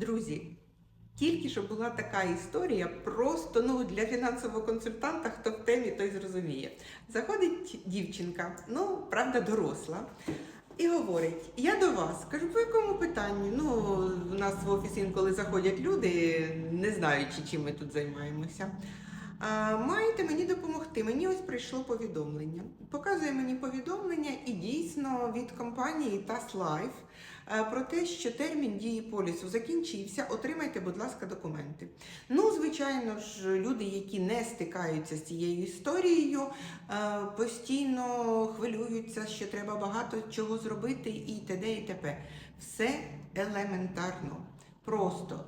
Друзі, тільки що була така історія, просто ну, для фінансового консультанта, хто в темі, той зрозуміє. Заходить дівчинка, ну, правда, доросла. І говорить: я до вас кажу, по якому питанню? Ну, у нас в офіс інколи заходять люди, не знаючи, чим ми тут займаємося. Маєте мені допомогти? Мені ось прийшло повідомлення. Показує мені повідомлення і дійсно від компанії TAS Life е, про те, що термін дії полісу закінчився. Отримайте, будь ласка, документи. Ну, звичайно ж, люди, які не стикаються з цією історією, е, постійно хвилюються, що треба багато чого зробити, і т.д. і т.п. Все елементарно. Просто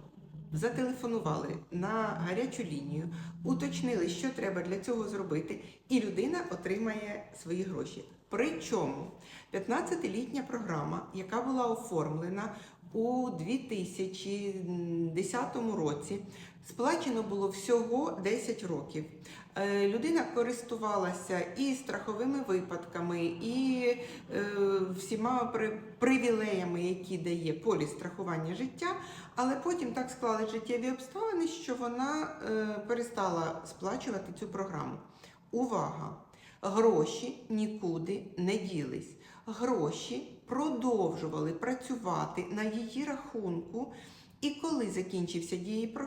зателефонували на гарячу лінію, уточнили, що треба для цього зробити, і людина отримає свої гроші. Причому 15-літня програма, яка була оформлена у 2010 році, сплачено було всього 10 років. Е, Людина користувалася і страховими випадками, і е, всіма привілеями, які дає поліс страхування життя, але потім так склали життєві обставини, що вона е, перестала сплачувати цю програму. Увага! Гроші нікуди не ділись. Гроші продовжували працювати на її рахунку. І коли закінчився дії,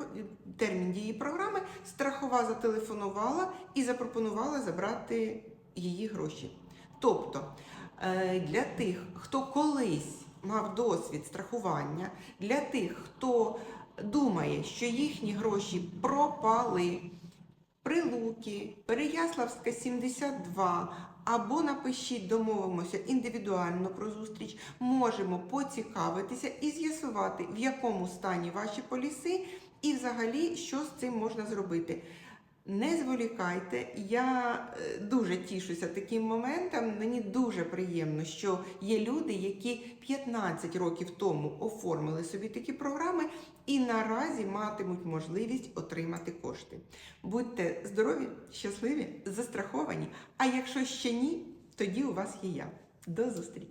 термін дії програми, страхова зателефонувала і запропонувала забрати її гроші. Тобто е, для тих, хто колись мав досвід страхування, для тих, хто думає, що їхні гроші пропали, Прилуки, Переяславська 72, або напишіть, домовимося індивідуально про зустріч, можемо поцікавитися і з'ясувати, в якому стані ваші поліси і взагалі, що з цим можна зробити. Не зволікайте, я е, дуже тішуся таким моментом. Мені дуже приємно, що є люди, які 15 років тому оформили собі такі програми і наразі матимуть можливість отримати кошти. Будьте здорові, щасливі, застраховані. А якщо ще ні, тоді у вас є я. До зустрічі!